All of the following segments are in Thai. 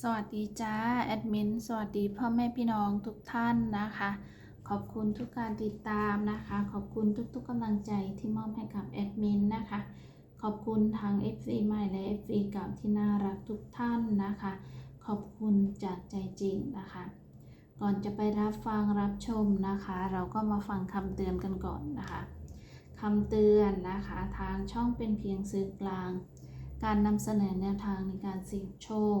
สวัสดีจ้าแอดมินสวัสดีพ่อแม่พี่น้องทุกท่านนะคะ ขอบคุณทุกการติดตามนะคะ ขอบคุณทุกๆกำลังใจที่มอบให้กับแอดมินนะคะ ขอบคุณทาง FC ใหม่และ FC เก่าที่น่ารักทุกท่านนะคะ ขอบคุณจากใจจริงนะคะ ก่อนจะไปรับฟังรับชมนะคะ เราก็มาฟังคำเตือนกันก่อนนะคะคำเตือนนะคะทางช่องเป็นเพียงสื่อกลาง การนำเสนอแนวทางในการเสี่ยงโชค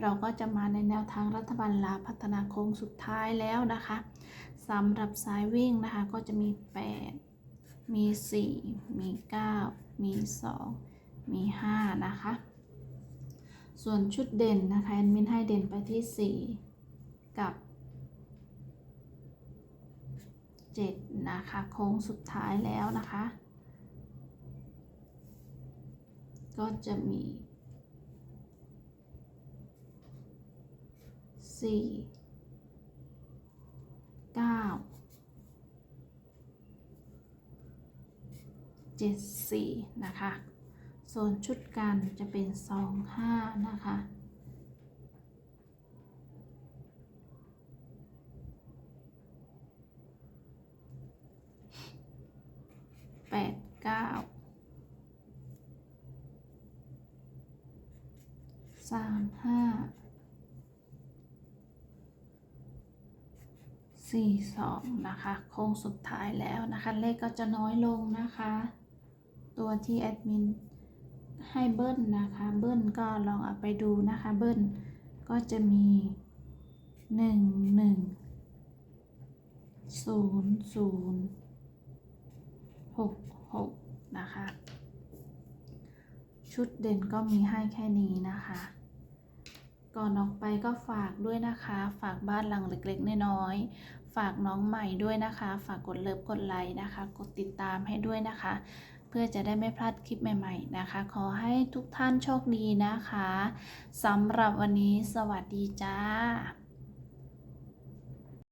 เราก็จะมาในแนวทางรัฐบาลลาพัฒนาโค้งสุดท้ายแล้วนะคะสำหรับสายวิ่งนะคะก็จะมี 8 มี 4 มี 9 มี 2 มี 5 นะคะ ส่วนชุดเด่นนะคะแอดมินให้เด่นไปที่ 4 กับ 7 นะคะโค้งสุดท้ายแล้วนะคะ ก็จะมี สี่เก้าเจ็ดสี่นะคะ ส่วนชุดกันจะเป็นสองห้านะคะแปดเก้าสามห้า สี่สองนะคะ โค้งสุดท้ายแล้วนะคะ เลขก็จะน้อยลงนะคะ ตัวที่แอดมินให้เบิ้ลนะคะ เบิ้ลก็ลองเอาไปดูนะคะ เบิ้ลก็จะมีหนึ่งหนึ่งศูนย์ศูนย์หกหกนะคะ ชุดเด่นก็มีให้แค่นี้นะคะ ก่อนออกไปก็ฝากด้วยนะคะ ฝากบ้านหลังเล็กๆน้อยๆฝากน้องใหม่ด้วยนะคะ ฝากกดเลิฟกดไลค์นะคะ กดติดตามให้ด้วยนะคะ เพื่อจะได้ไม่พลาดคลิปใหม่ ๆนะคะ ขอให้ทุกท่านโชคดีนะคะสำหรับวันนี้สวัสดีจ้า